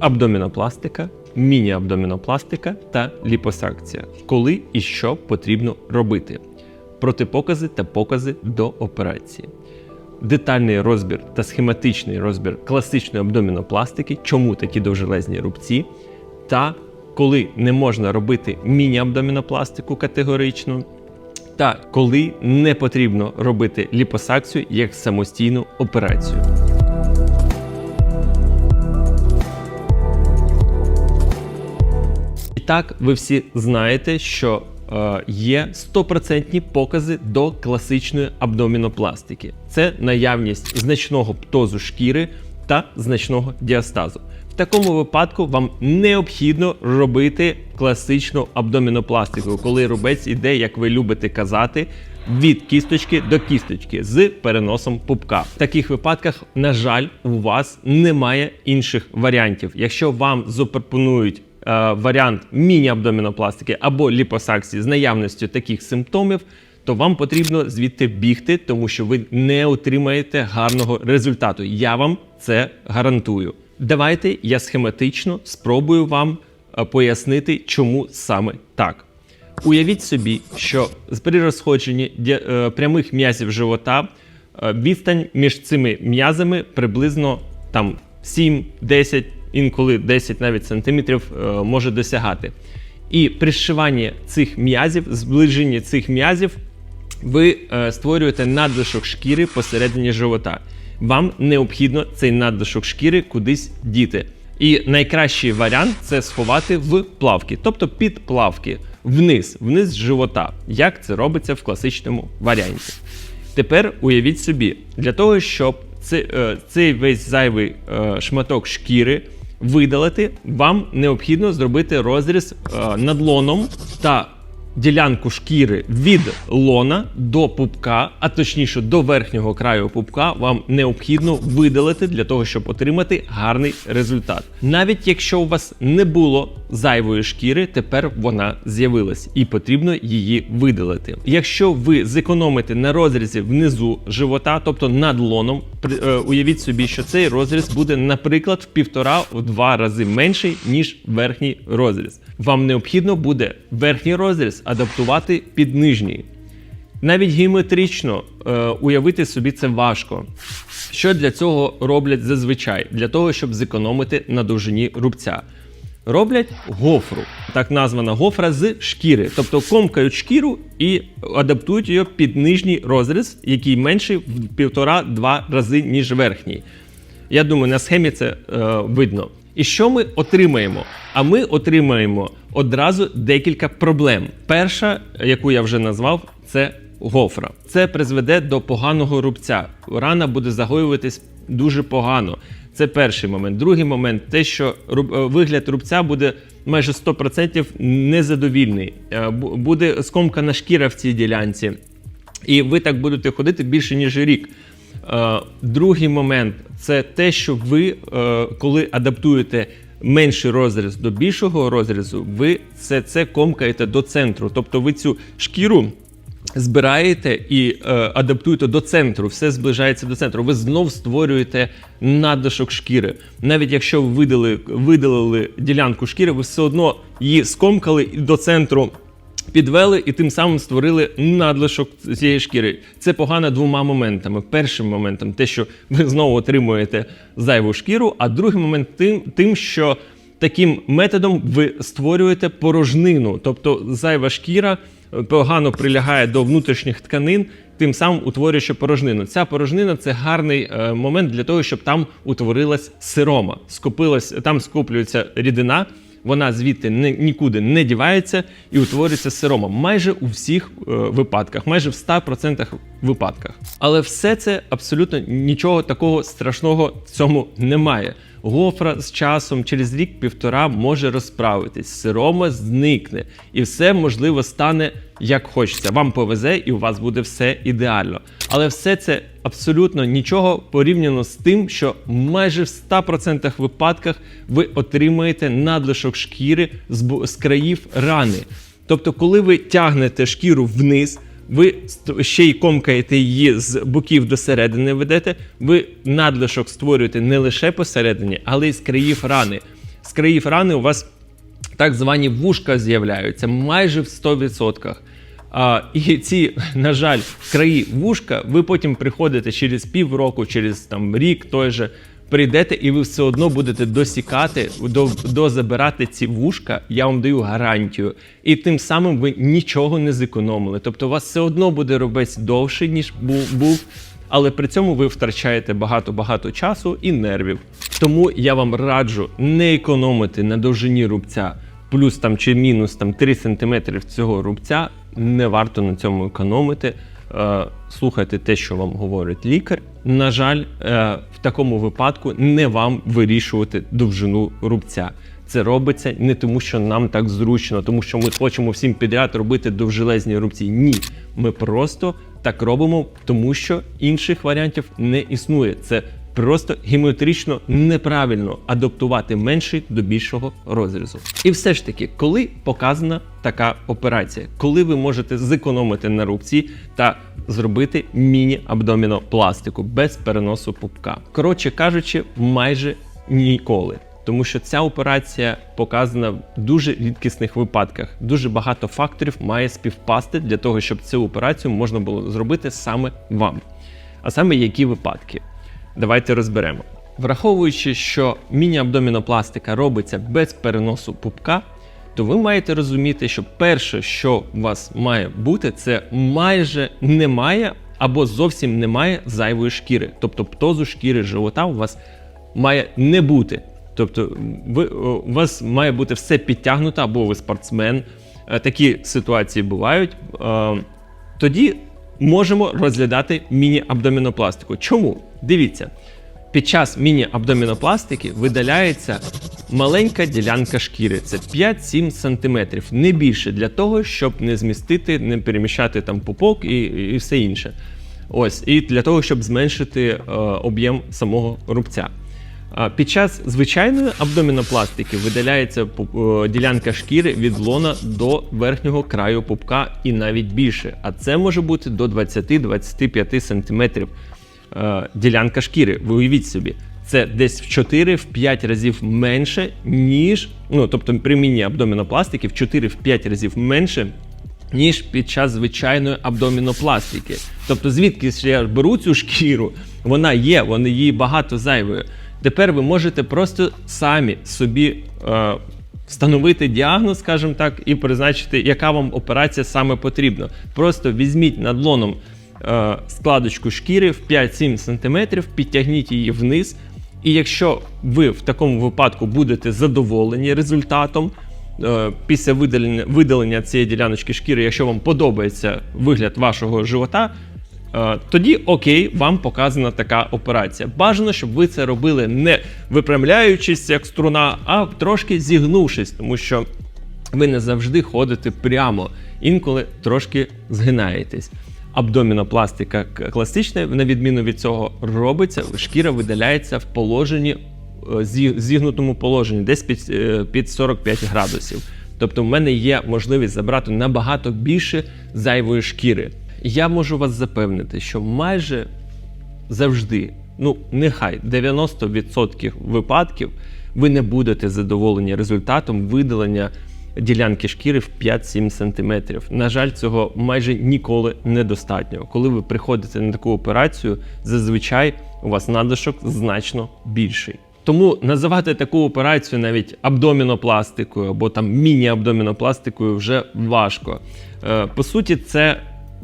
абдомінопластика, міні-абдомінопластика та ліпосакція. Коли і що потрібно робити. Протипокази та покази до операції. Детальний розбір та схематичний розбір класичної абдомінопластики, чому такі довжелезні рубці, та коли не можна робити міні-абдомінопластику категорично, та коли не потрібно робити ліпосакцію як самостійну операцію. Так, ви всі знаєте, що е, є стопроцентні покази до класичної абдомінопластики. Це наявність значного птозу шкіри та значного діастазу. В такому випадку вам необхідно робити класичну абдомінопластику, коли рубець іде, як ви любите казати, від кісточки до кісточки з переносом пупка. В таких випадках, на жаль, у вас немає інших варіантів. Якщо вам запропонують варіант міні-абдомінопластики або ліпосакції з наявністю таких симптомів, то вам потрібно звідти бігти, тому що ви не отримаєте гарного результату. Я вам це гарантую. Давайте я схематично спробую вам е, пояснити, чому саме так. Уявіть собі, що при розходженні е, прямих м'язів живота е, відстань між цими м'язами приблизно там 7-10, інколи 10 навіть сантиметрів е, може досягати. І при зшиванні цих м'язів, зближенні цих м'язів, ви е, створюєте надлишок шкіри посередині живота. Вам необхідно цей надлишок шкіри кудись діти. І найкращий варіант це сховати в плавки, тобто під плавки, вниз, вниз живота, як це робиться в класичному варіанті. Тепер уявіть собі, для того, щоб цей, е, цей весь зайвий шматок шкіри видалити, вам необхідно зробити розріз е, над та ділянку шкіри від лона до пупка, а точніше до верхнього краю пупка, вам необхідно видалити для того, щоб отримати гарний результат. Навіть якщо у вас не було зайвої шкіри, тепер вона з'явилась і потрібно її видалити. Якщо ви зекономите на розрізі внизу живота, тобто над лоном, е, уявіть собі, що цей розріз буде, наприклад, в півтора-два рази менший ніж верхній розріз. Вам необхідно буде верхній розріз адаптувати під нижній. Навіть геометрично е, уявити собі це важко. Що для цього роблять зазвичай? Для того, щоб зекономити на довжині рубця. Роблять гофру, так названа гофра з шкіри, тобто комкають шкіру і адаптують її під нижній розріз, який менший в півтора-два рази, ніж верхній. Я думаю, на схемі це е, видно. І що ми отримаємо? А ми отримаємо одразу декілька проблем. Перша, яку я вже назвав, це гофра. Це призведе до поганого рубця. Рана буде загоюватись дуже погано. Це перший момент. Другий момент те, що е, вигляд рубця буде майже 100% незадовільний. Е, Буде скомкана шкіра в цій ділянці. І ви так будете ходити більше ніж рік. Е, Другий момент це те, що ви, е, коли адаптуєте менший розріз до більшого розрізу, ви це, це комкаєте до центру. Тобто ви цю шкіру збираєте і е, адаптуєте до центру, все зближається до центру. Ви знов створюєте надлишок шкіри. Навіть якщо ви видали, видалили ділянку шкіри, ви все одно її скомкали і до центру підвели і тим самим створили надлишок цієї шкіри. Це погано двома моментами. Першим моментом те, що ви знову отримуєте зайву шкіру, а другий момент тим, тим що таким методом ви створюєте порожнину, тобто зайва шкіра е, погано прилягає до внутрішніх тканин. Тим самим утворюючи порожнину. Ця порожнина це гарний е, момент для того, щоб там утворилась сирома. Скопилась, там скоплюється рідина, вона звідти не, нікуди не дівається і утворюється сирома майже у всіх е, випадках, майже в 100% випадках. Але все це абсолютно нічого такого страшного в цьому немає. Гофра з часом через рік-півтора може розправитись, сирома зникне, і все можливо стане як хочеться. Вам повезе, і у вас буде все ідеально. Але все це абсолютно нічого порівняно з тим, що майже в 100% випадках ви отримаєте надлишок шкіри з, країв рани. Тобто, коли ви тягнете шкіру вниз, ви ще й комкаєте її з боків до середини ведете, ви надлишок створюєте не лише посередині, але й з країв рани. З країв рани у вас так звані вушка з'являються майже в 100%. А, і ці, на жаль, краї вушка, ви потім приходите через півроку, через там рік той же, прийдете, і ви все одно будете досікати, до, дозабирати ці вушка, я вам даю гарантію. І тим самим ви нічого не зекономили. Тобто у вас все одно буде робець довше, ніж був але при цьому ви втрачаєте багато-багато часу і нервів. Тому я вам раджу не економити на довжині рубця, плюс там чи мінус там 3 см цього рубця. Не варто на цьому економити. Е, Слухайте те, що вам говорить лікар. На жаль, е, в такому випадку не вам вирішувати довжину рубця. Це робиться не тому, що нам так зручно, тому що ми хочемо всім підряд робити довжелезні рубці. Ні, ми просто так робимо, тому що інших варіантів не існує. Це просто геометрично неправильно адаптувати менший до більшого розрізу. І все ж таки, коли показана така операція, коли ви можете зекономити на рубці та зробити міні-абдомінопластику без переносу пупка. Коротше кажучи, майже ніколи. Тому що ця операція показана в дуже рідкісних випадках. Дуже багато факторів має співпасти для того, щоб цю операцію можна було зробити саме вам. А саме які випадки? Давайте розберемо. Враховуючи, що міні-абдомінопластика робиться без переносу пупка, то ви маєте розуміти, що перше, що у вас має бути, це майже немає або зовсім немає зайвої шкіри. Тобто птозу шкіри живота у вас має не бути. Тобто, ви, у вас має бути все підтягнуто, або ви спортсмен. Е, Такі ситуації бувають. Е, Тоді можемо розглядати міні-абдомінопластику. Чому? Дивіться, під час міні-абдомінопластики видаляється маленька ділянка шкіри. Це 5-7 см, не більше для того, щоб не змістити, не переміщати там пупок і, і все інше. Ось, і для того, щоб зменшити е, об'єм самого рубця. Під час звичайної абдомінопластики видаляється е, ділянка шкіри від лона до верхнього краю пупка і навіть більше. А це може бути до 20-25 см е, ділянка шкіри. Ви уявіть собі, це десь в 4-5 разів менше, ніж, ну тобто при міні абдомінопластики в 4-5 разів менше, ніж під час звичайної абдомінопластики. Тобто, звідки ж я беру цю шкіру, вона є, вони її багато зайвої. Тепер ви можете просто самі собі е, встановити діагноз, скажімо так, і призначити, яка вам операція саме потрібна. Просто візьміть над лоном е, складочку шкіри в 5-7 см, підтягніть її вниз. І якщо ви в такому випадку будете задоволені результатом, е, після видалення, видалення цієї діляночки шкіри, якщо вам подобається вигляд вашого живота, е, тоді окей, вам показана така операція. Бажано, щоб ви це робили не випрямляючись як струна, а трошки зігнувшись, тому що ви не завжди ходите прямо, інколи трошки згинаєтесь. Абдомінопластика класична, на відміну від цього, робиться, шкіра видаляється в положенні е, зігнутому положенні, десь під, е, під 45 градусів. Тобто, в мене є можливість забрати набагато більше зайвої шкіри. Я можу вас запевнити, що майже завжди, ну нехай 90% випадків ви не будете задоволені результатом видалення ділянки шкіри в 5-7 см. На жаль, цього майже ніколи недостатньо. Коли ви приходите на таку операцію, зазвичай у вас надлишок значно більший. Тому називати таку операцію навіть абдомінопластикою або там міні-абдомінопластикою вже важко. Е, По суті, це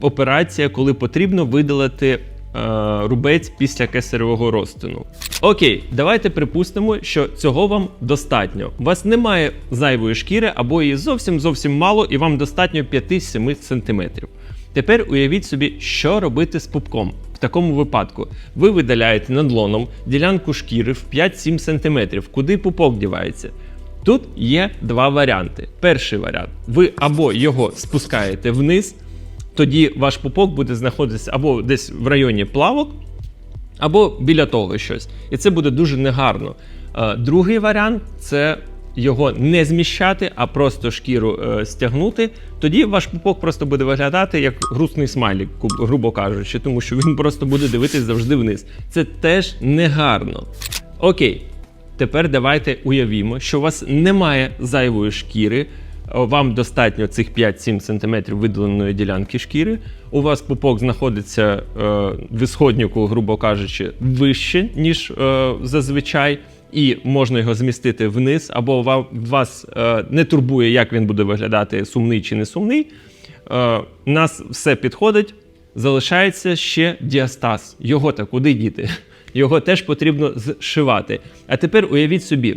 операція, коли потрібно видалити рубець після кесаревого розтину. Окей, давайте припустимо, що цього вам достатньо. У вас немає зайвої шкіри або її зовсім зовсім мало, і вам достатньо 5-7 см. Тепер уявіть собі, що робити з пупком. В такому випадку ви видаляєте над лоном ділянку шкіри в 5-7 см, куди пупок дівається. Тут є два варіанти. Перший варіант: ви або його спускаєте вниз, тоді ваш пупок буде знаходитися або десь в районі плавок, або біля того щось. І це буде дуже негарно. Е, Другий варіант це його не зміщати, а просто шкіру е, стягнути. Тоді ваш пупок просто буде виглядати як грустний смайлік, грубо кажучи, тому що він просто буде дивитись завжди вниз. Це теж негарно. Окей. Тепер давайте уявімо, що у вас немає зайвої шкіри. Вам достатньо цих 5-7 см видаленої ділянки шкіри. У вас пупок знаходиться е, в ісходнику, грубо кажучи, вище, ніж е, зазвичай, і можна його змістити вниз, або вам, вас е, не турбує, як він буде виглядати, сумний чи не сумний. У нас все підходить. Залишається ще діастаз. Його та куди діти? Його теж потрібно зшивати. А тепер уявіть собі,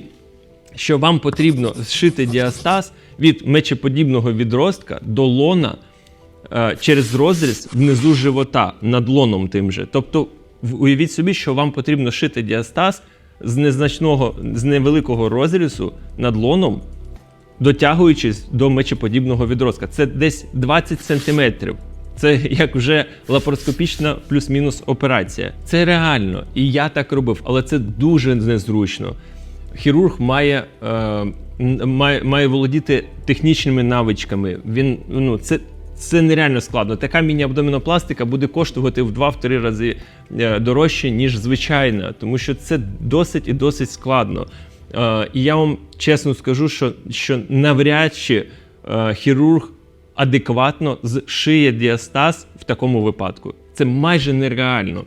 що вам потрібно зшити діастаз від мечеподібного відростка до лона е, через розріз внизу живота над лоном тим же. Тобто, уявіть собі, що вам потрібно шити діастаз з незначного, з невеликого розрізу над лоном, дотягуючись до мечеподібного відростка. Це десь 20 сантиметрів. Це як вже лапароскопічна плюс-мінус операція. Це реально. І я так робив, але це дуже незручно. Хірург має, е, має, має володіти технічними навичками. Він ну це. Це нереально складно. Така міні-абдомінопластика буде коштувати в 2-3 рази е, дорожче, ніж звичайна, тому що це досить і досить складно. Е, І я вам чесно скажу, що, що навряд чи е, хірург адекватно зшиє діастаз в такому випадку. Це майже нереально.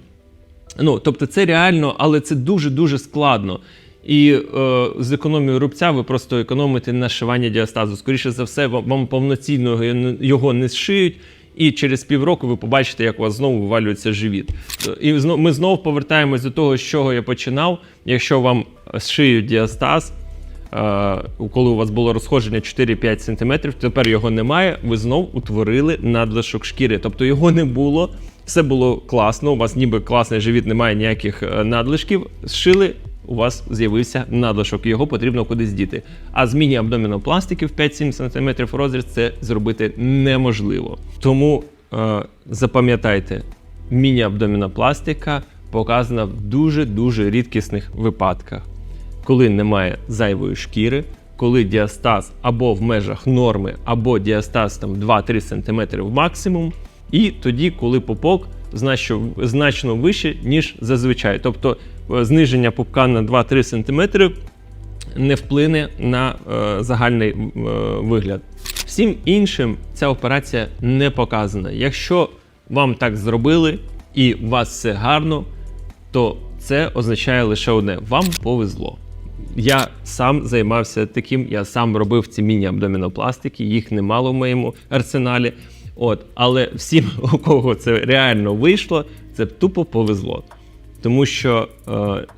Ну, тобто, це реально, але це дуже-дуже складно. І е, з економією рубця ви просто економите на шивання діастазу. Скоріше за все, вам, вам повноцінно його не- зшиють, і через півроку ви побачите, як у вас знову вивалюється живіт. І ми знову повертаємось до того, з чого я починав. Якщо вам зшиють діастаз, е, коли у вас було розходження 4-5 см, тепер його немає, ви знов утворили надлишок шкіри. Тобто його не було, все було класно, у вас ніби класний живіт, немає ніяких е, надлишків. Зшили, у вас з'явився надлишок, його потрібно кудись діти. А з міні-абдомінопластики в 5-7 см розріз це зробити неможливо. Тому е, запам'ятайте, міні-абдомінопластика показана в дуже-дуже рідкісних випадках коли немає зайвої шкіри, коли діастаз або в межах норми, або діастаз там 2-3 см в максимум, і тоді, коли пупок значно, вище, ніж зазвичай. Тобто зниження пупка на 2-3 см не вплине на е, загальний е, вигляд. Всім іншим ця операція не показана. Якщо вам так зробили і у вас все гарно, то це означає лише одне: вам повезло. Я сам займався таким, я сам робив ці міні-абдомінопластики, їх немало в моєму арсеналі. От, але всім, у кого це реально вийшло, це тупо повезло. Тому що е,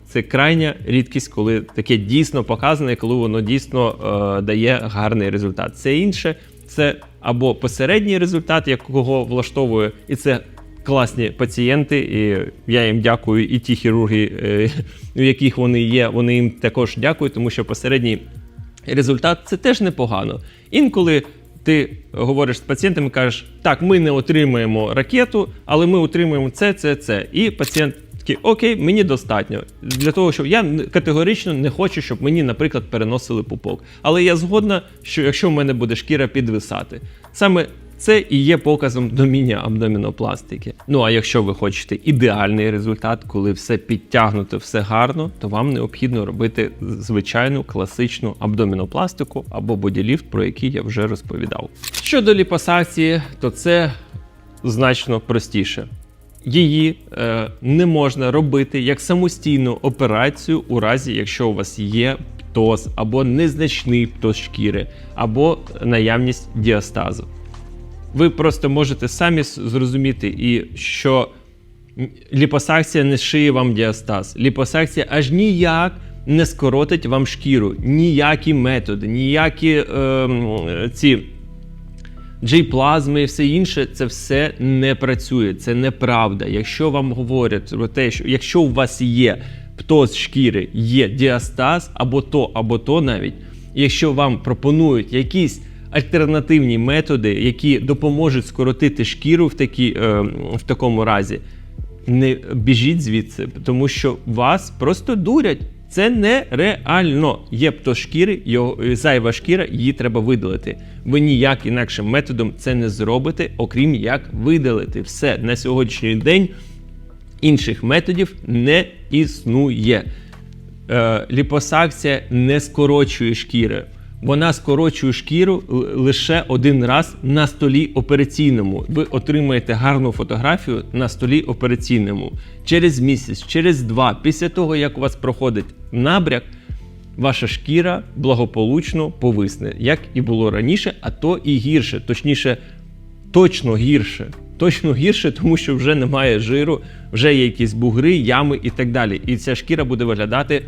це крайня рідкість, коли таке дійсно показане, коли воно дійсно е, дає гарний результат. Це інше, це або посередній результат, якого влаштовує, і це класні пацієнти. І я їм дякую, і ті хірурги, е, у яких вони є, вони їм також дякують, тому що посередній результат це теж непогано. Інколи ти говориш з пацієнтом і кажеш, так, ми не отримаємо ракету, але ми отримаємо це, це, це. І пацієнт такий, окей, мені достатньо. Для того, щоб я категорично не хочу, щоб мені, наприклад, переносили пупок. Але я згодна, що якщо в мене буде шкіра підвисати, саме це і є показом до міні-абдомінопластики. Ну а якщо ви хочете ідеальний результат, коли все підтягнуто, все гарно, то вам необхідно робити звичайну класичну абдомінопластику або боділіфт, про який я вже розповідав. Щодо ліпосакції, то це значно простіше. Її е, не можна робити як самостійну операцію у разі, якщо у вас є птоз або незначний птоз шкіри, або наявність діастазу ви просто можете самі зрозуміти, і що ліпосакція не шиє вам діастаз. Ліпосакція аж ніяк не скоротить вам шкіру. Ніякі методи, ніякі е, ці J-плазми і все інше, це все не працює. Це неправда. Якщо вам говорять про те, що якщо у вас є птоз шкіри, є діастаз, або то, або то навіть, якщо вам пропонують якісь альтернативні методи, які допоможуть скоротити шкіру в, такі, е, в такому разі, не біжіть звідси, тому що вас просто дурять. Це нереально. Є птошкіри, його е, зайва шкіра, її треба видалити. Ви ніяк інакшим методом це не зробите, окрім як видалити. Все на сьогоднішній день інших методів не існує. Е, ліпосакція не скорочує шкіри. Вона скорочує шкіру лише один раз на столі операційному. Ви отримаєте гарну фотографію на столі операційному. Через місяць, через два, після того, як у вас проходить набряк, ваша шкіра благополучно повисне, як і було раніше, а то і гірше. Точніше, точно гірше. Точно гірше, тому що вже немає жиру, вже є якісь бугри, ями і так далі. І ця шкіра буде виглядати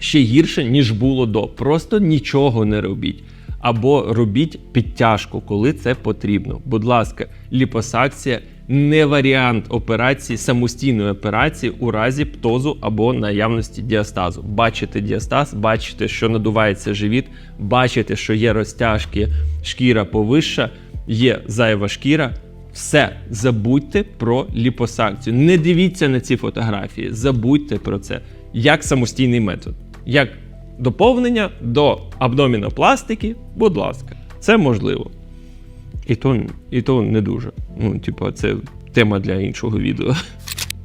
ще гірше, ніж було до. Просто нічого не робіть. Або робіть підтяжку, коли це потрібно. Будь ласка, ліпосакція не варіант операції, самостійної операції у разі птозу або наявності діастазу. Бачите діастаз, бачите, що надувається живіт, бачите, що є розтяжки, шкіра повища, є зайва шкіра. Все, забудьте про ліпосакцію. Не дивіться на ці фотографії, забудьте про це як самостійний метод. Як доповнення до абдомінопластики, будь ласка, це можливо. І то, і то не дуже. Ну, типу, це тема для іншого відео.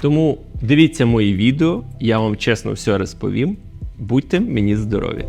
Тому дивіться мої відео, я вам чесно все розповім. Будьте мені здорові!